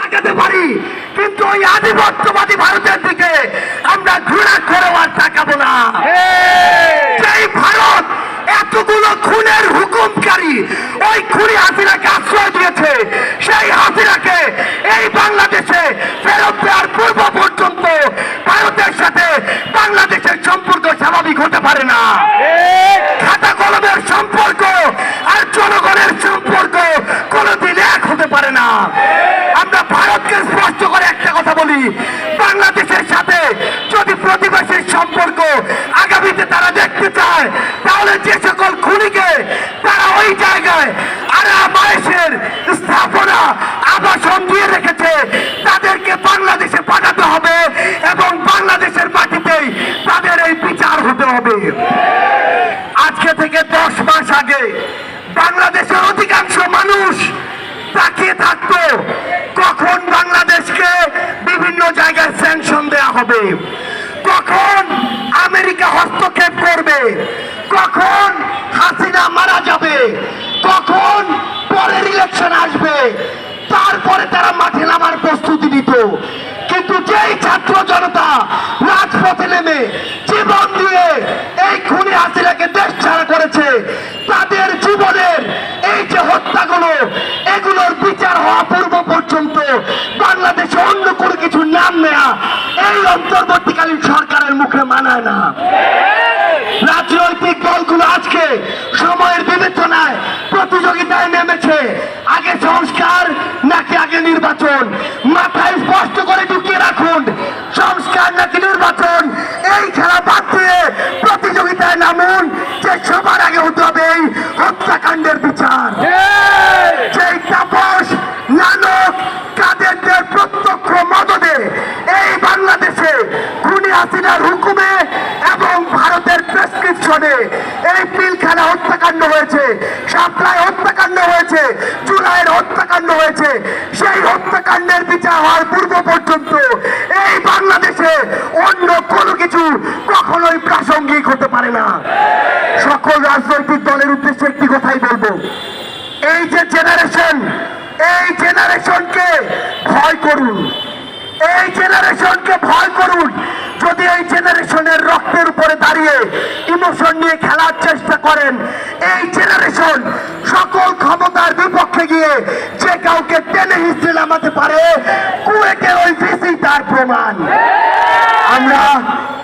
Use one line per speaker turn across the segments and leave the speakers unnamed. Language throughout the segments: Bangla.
তাকাতে পারি। কিন্তু ওই আধিপত্যবাদী ভারতের দিকে আমরা ঘৃণা করেও আর তাকাবো না। সেই ভারত এতগুলো খুনের হুকুমকারী ওই খুনি হাসিনাকে আশ্রয় দিয়েছে সেই হাসিনাকে এই বাংলাদেশে ফেরত দেওয়ার পূর্ব পর্যন্ত ভারতের সাথে বাংলাদেশের সম্পর্ক স্বাভাবিক হতে পারে না। খাতা কলমের সম্পর্ক আর জনগণের বাংলাদেশের সাথে যদি প্রতিবেশীর সম্পর্ক আগামীতে তারা দেখতে চায়, তাহলে যে সকল খুনিকে তারা ওই জায়গায় আরামায়েশের স্থাপনা আবাসন দিয়ে রেখেছে, তাদেরকে বাংলাদেশে পাঠাতে হবে এবং বাংলাদেশের মাটিতেই তাদের এই বিচার হতে হবে। আজকে থেকে দশ মাস আগে বাংলাদেশের অধিকাংশ মানুষ তাকিয়ে থাকতো কখন বাংলাদেশকে বিভিন্ন জায়গায় হবে কখন আমেরিকা হস্তক্ষেপ করবে? কখন হাসিনা মারা যাবে? কখন পরের ইলেকশন আসবে? তারপরে তারা মাঠে নামার প্রস্তুতি নিত। কিন্তু যেই ছাত্র জনতা রাজপথে নেমে জীবন দিয়ে এই খুনি হাসিনাকে দেশ ছাড়া করেছে, তাদের জীবনের অন্তর্বর্তীকালীন সরকারের মুখে মানায় না। রাজনৈতিক দলগুলো আজকে সময়ের বিবেচনায় প্রতিযোগিতায় নেমেছে। আগে সংস্কার, নাকি আগে নির্বাচন? মাথায় স্পষ্ট হাসিনার হুকুমে এবং ভারতের প্রেসক্রিপশনে এই পিলখানা হত্যাকাণ্ড হয়েছে। সাপ্লাই হত্যাকাণ্ড হয়েছে, জুলাইয়ের হত্যাকাণ্ড হয়েছে। সেই হত্যাকাণ্ডের বিচার হওয়ার পূর্ব পর্যন্ত এই বাংলাদেশে অন্য কোনো কিছু কখনোই প্রাসঙ্গিক হতে পারে না। সকল রাজনৈতিক দলের উদ্দেশ্যে একটি কথাই বলব। এই যে জেনারেশন এই জেনারেশনকে ভয় করুন। এই জেনারেশনকে ভয় করুন যদি এই জেনারেশনের রক্তের উপরে দাঁড়িয়ে ইমোশন নিয়ে খেলার চেষ্টা করেন এই জেনারেশন সকল ক্ষমতার বিপক্ষে গিয়ে যে কাউকে টেনে হিসেবে নামাতে পারে, কুয়েটের ওই ভিসি তার প্রমাণ। আমরা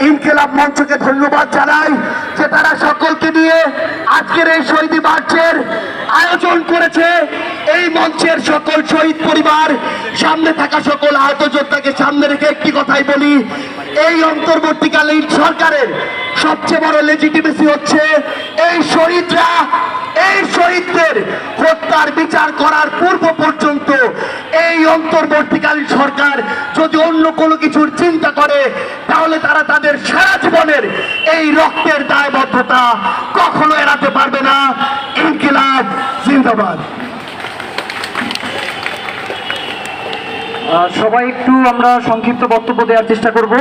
ইনকেলাব মঞ্চকে ধন্যবাদ জানাই যে তারা সকলকে নিয়ে আজকের এই শহীদ মার্চের আয়োজন করেছে। এই মঞ্চের সকল শহীদ পরিবার, সামনে থাকা সকল আহত যোদ্ধাকে রেখে একটি কথাই বলি, এই অন্তর্বর্তীকালীন সরকারের সবচেয়ে বড় লেজিটিমেসি হচ্ছে এই শহীদরা, এই শহীদদের হত্যার বিচার করার পূর্ব পর্যন্ত এই অন্তর্বর্তীকালীন সরকার যদি অন্য কোনো কিছুর চিন্তা করে, তাহলে তারা তাদের সারা জীবনের এই রক্তের দায়বদ্ধতা কখনো এড়াতে পারবে না ইনকিলাব জিন্দাবাদ
আহ, সবাই একটু আমরা সংক্ষিপ্ত বক্তব্য দেওয়ার চেষ্টা করব।